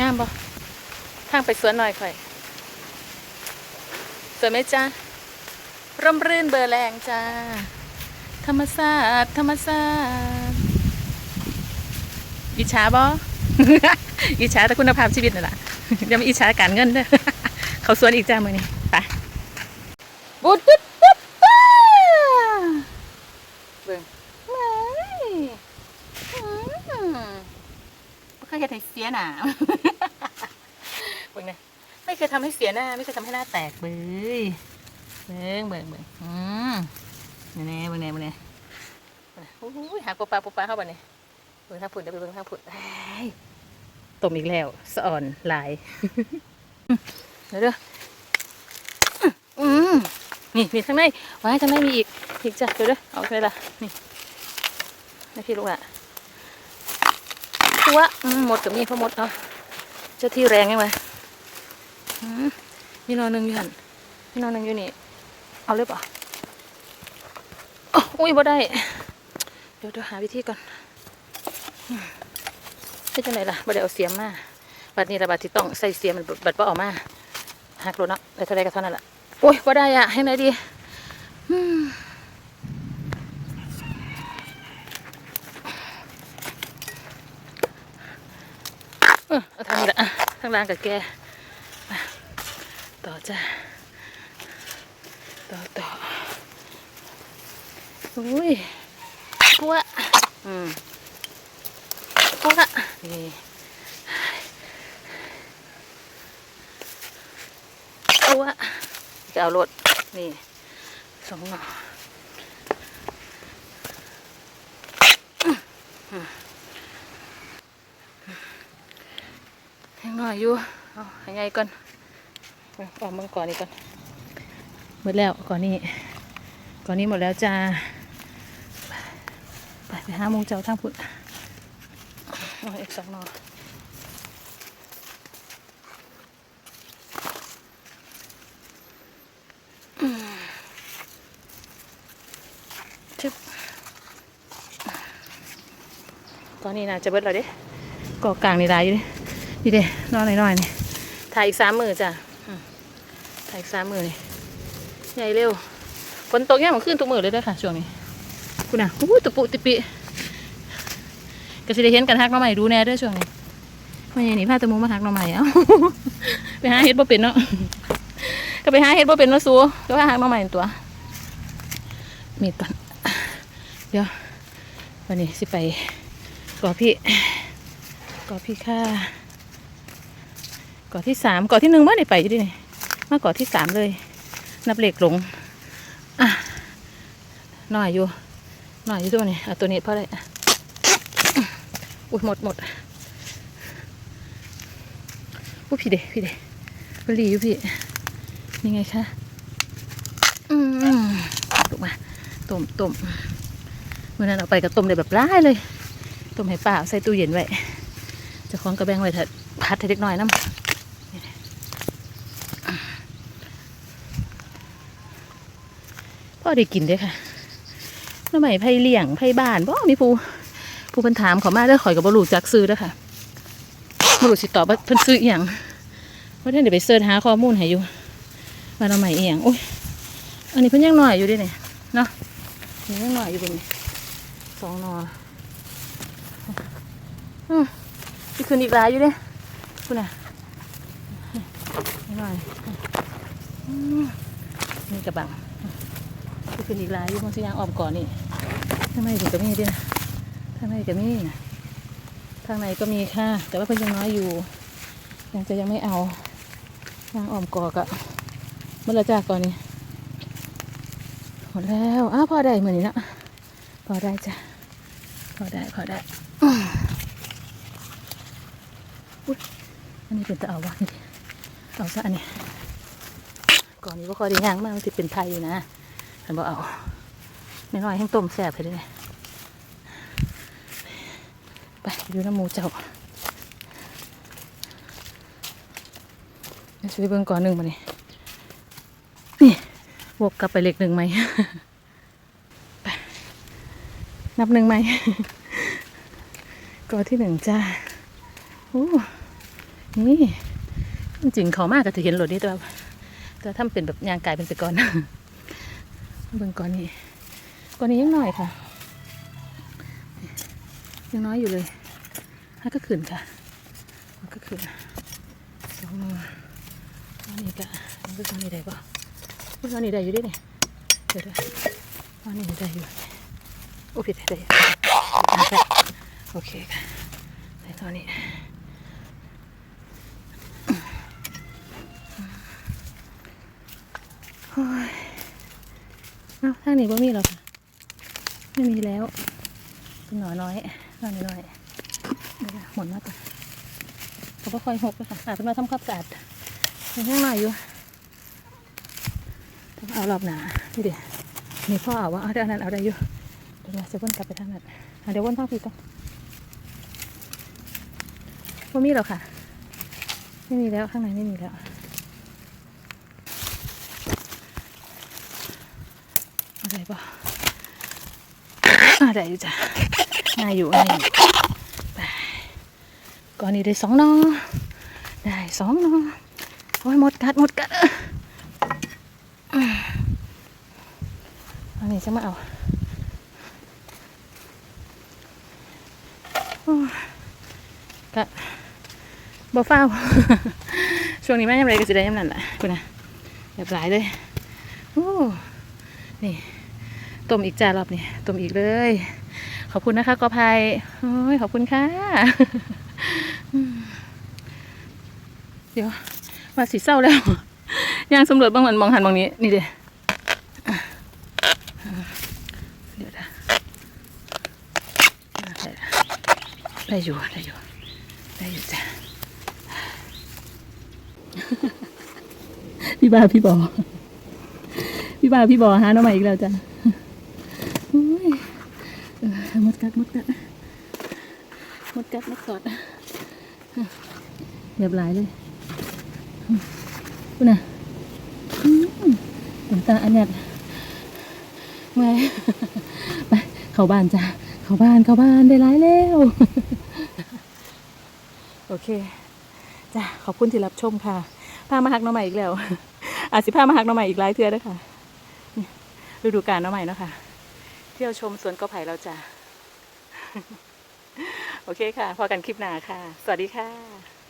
งามบ่ทางไปสวนหน่อยค่อยสวยไหมจ๊ะร่มรื่นเบอร์แรงจ้า ธรรมศาสตร์ธรรมศาสตร์อิจฉาบ่อิจฉาแต่คุณภาพชีวิตนั่แหละยังไม่อิจฉาการเงินเด้อเขาสวนอีกจ้ามือนี้ไปบุดดุดดุดป้าเบิ่งไม่อืมไม่เคยเห็นให้เสียหนาเบิ่งนะไม่เคยทำให้เสียหน้า ไม่เคยทำให้หน้าแตกเบ้ยเบิ่งเบิ่งเบิ่งอืมนี่แน่เบิ่งแน่เบิ่งแน่โอ้ยหาปูปลาปูปลาเข้าไปเนี่ยเบิ่งทางผุดเดี๋ยวไปเบิ่งทางผุดต้มอีกแล้วสะอ่อนหลายเดี๋ยวเด้ออืมนี่มีข้างในไว้ข้างในมีอีกอีกจ้ะเดี๋ยวเด้อเอาไปละนี่นี่พี่ลูกอะ วหมดกับมีเพราะหมดเนาะเจ้าที่แรงยังไงมีนอนหนึ่งอยู่หันมีนอนหนึ่งอยู่นี่ เอาเลยป่ะอุ้ยบ่ได้ เดี๋ยวเดี๋ยวหาวิธีก่อนอืมเป็นจังไหนล่ะบ่ได้เอาเสียมมา บัดนี้ระบาดที่ต้องใส่เสียมันบัดบ่ออกมาหักโลนะได้เท่าไรก็เท่านั้นแหละโอ้ยบ่ได้อะให้ไหนดีอืมเออเอาทางนี้ ละอะทางล่างกับแกอะต่อจ้ะต่อต่ออุ้ยกลัวอืมกลัวนี่เอาวะจะเอารถนี่สองหน่ออืม ยังหน่อยอยู่เอาให้ไงก่อนเอาออกมังก่อนนี่ก่อนหมดแล้วก่อนนี้ก่อนนี้หมดแล้วจ้าไปไปหาโมงเจ้าทางพุทธเอาอีกสองหน่อชึบตอนนี้น่าจะเบิดแล้วเด้ก่อกลางนี่ได้อยู่เด้ นี่เด้นอนหน่อยๆนี่ถ่ายอีกสามมือจ้ะถ่ายอีกสามมือนี่ใหญ่เร็วฝนตกแย่ยมันขึ้นทุกมือเลยด้อค่ะช่วงนี้คุณน่ะอู้ตะปุติปิก็สิได้เห็นกันฮักหน้องใหม่ดูแน่ด้อช่วงนี้ไม่ใช่นี่พาตะมูมาฮักหน้องใหม่เอ้าไปหาเฮ็ดบ่เป็นเนาะก็ไปหาเฮ็ดบ่เป็นเนาะสูก็ว่าฮักหน้องใหม่ตัวมีดก่อนเดี๋ยววันนี้สิไปกอพี่กอพี่ค่าก่อที่สามเก่อที่หนึ่งว่าได้ไปอยู่ดิเนี่ยมาก่อที่สามเลย นับเหล็กหลงอะหน่อยอยู่หน่อยอยู่ตัวนี้เอาตัวนี้เพราะอะไรอุ้ยหมดหมดอุ้ยพี่เดพี่เดบรีอยู่พี่ยังไงคะอืมถูกมาต้มต้มเมื่อนั้นเอาไปก็ต้มได้แบบร้ายเลยต้มให้ป้าเอาใส่ตู้เย็นไว้จะคล้องกระแบงไว้เถอะพัดให้เล็กน้อยน้ำพ่อ ได้กินเด้วยค่ะน้ำใหม่ไผ่เลี้ยงไผ่บ้านบ่มีผู้ผู้เพิ่นถามเขามาเด้ข่อยกับบรูจักซื้อเด้อค่ะบรูสิตอบว่าเพิ่นซื้ออหย่างว่าท่านเดี๋ยวไปเสิร์ชหาข้อมูลให้อยู่ว่าน้ำใหม่อีหยังอุ้ยอันนี้เพิ่นยังหน้อยอยู่เดิเนี่ยเนาะนี่ยังหน่อยอยู่บนนี้สองหนออืมที่คืนอีกหลายอยู่เด้คุณน่ะนี่หน่อยอืมนี่กระบัง ที่คืนอีกหลายอยู่มันสิยางออมก่อนนี่ทางในถึงก็มีด้วยนะทางในก็มีนะทางในก็มีค่ะ แต่ว่าเพิ่นยังน้อยอยู่ ยังจะยังไม่เอายางออมก่อกะเมื่อไรจ้าก่อนนี่หมดแล้วอ้าวพอได้เหมือนนี้นะพอได้จ้ะพอได้พอได้อื้ออุ๊ยอันนี้เป็นตะเอาวะนี่เอาซะอันนี้ก่อนนี้ว่าคอยได้ย่างมากมันจะเป็นไทยอยู่นะ ฉันบอกเอาไม่น้อยให้ต้มแซ่บเลยเนี่ยไปดูน้ำหมูเจ้าเดี๋ยวช่วยเบิ่งก่อนหนึ่งมานี่นี่วกกลับไปเลขหนึ่งไหมไปนับหนึ่งไหมกอที่หนึ่งจ้าโอ้นี่จริงเขามากก็จะเห็นรถนี่แต่ว่าแต่ถ้าเป็นแบบยางกายเป็นไปก่อน เบิ่งก่อนนี่ก่อนนี้ยังน้อยค่ะ ยังน้อยอยู่เลยฮักก็ขึ้นค่ะฮักก็ขึ้นสองมืออันนี้ก็อันนี้ก็อันนี้ได้ปะอุ๊ยอันนี้ได้อยู่ดิเนี่ยเดี๋ยวอันนี้ได้อยู่โอ้ผิดได้อยู่โอเคค่ะได้ตอนนี้โอ้ยางนี้บ่มีหรอกค่ะ ไม่มีแล้วเป็นหน่อยน้อยหน่อยน้อยเดี๋ยวนะหมดมากเลยเขาก็ค่อยหกเลยค่ะอาจจะมาทำความสะอาดยังข้างในอยู่ต้องเอารอบหนานี่เดี๋ยวนี่พ่อเอาว่าเอาเดี๋ยวอันนั้นเอาได้อยู่เดี๋ยวเราจะวนกลับไปทางนั้นเดี๋ยววนทางพี่ก่อนบ่มีหรอกค่ะ ไม่มีแล้วข้างในไม่มีแล้ว อะ ไรปะอะไรอยู่จ้ะง่ายอยู่ง่ายอยู่ไปก่อนนี้ได้สองหนอได้สองหนอโอ้ยหมดกัดหมดกัดอืมอันนี้จะมาเอากะบ่เฝ้า ช่วงนี้แม่ยังไรก็จะได้ยังนั่นแหละคุณนะแบบหลายเลยโอ้นี่ ต้มอีกจ้ารอบนี่ต้มอีกเลย ขอบคุณนะคะกอภัยโอ้ยขอบคุณค่ะ เดี๋ยวมาสีเศร้าแล้วยางสำรวจบางวันมองหันมองนี้ นี่เดี๋ยวเดี๋ยวนะได้ได้อยู่ได้อยู่ได้อยู่จ้ะพี่บาพี่บอพี่บาพี่บอหาน้องใหม่อีกแล้วจ้ะ มดกัดมดกัดมดกัดมดกอดเรียบร้อยเลยคุณน่ะอืมตาอันเนี้ยเมื่อยไปเข้าบ้านจ้ะเข้าบ้านเข้าบ้านได้ร้ายแล้วโอเคจ้ะขอบคุณที่รับชมค่ะพามาหักน้องใหม่อีกแล้วอาจสิพามาหักน้องใหม่อีกหลายเทื่อด้วยค่ะฤดูกาลน้องใหม่เนาะค่ะเที่ยวชมสวนกอไผ่เราจ้ะ โอเคค่ะ พอกันคลิปหน้าค่ะ สวัสดีค่ะ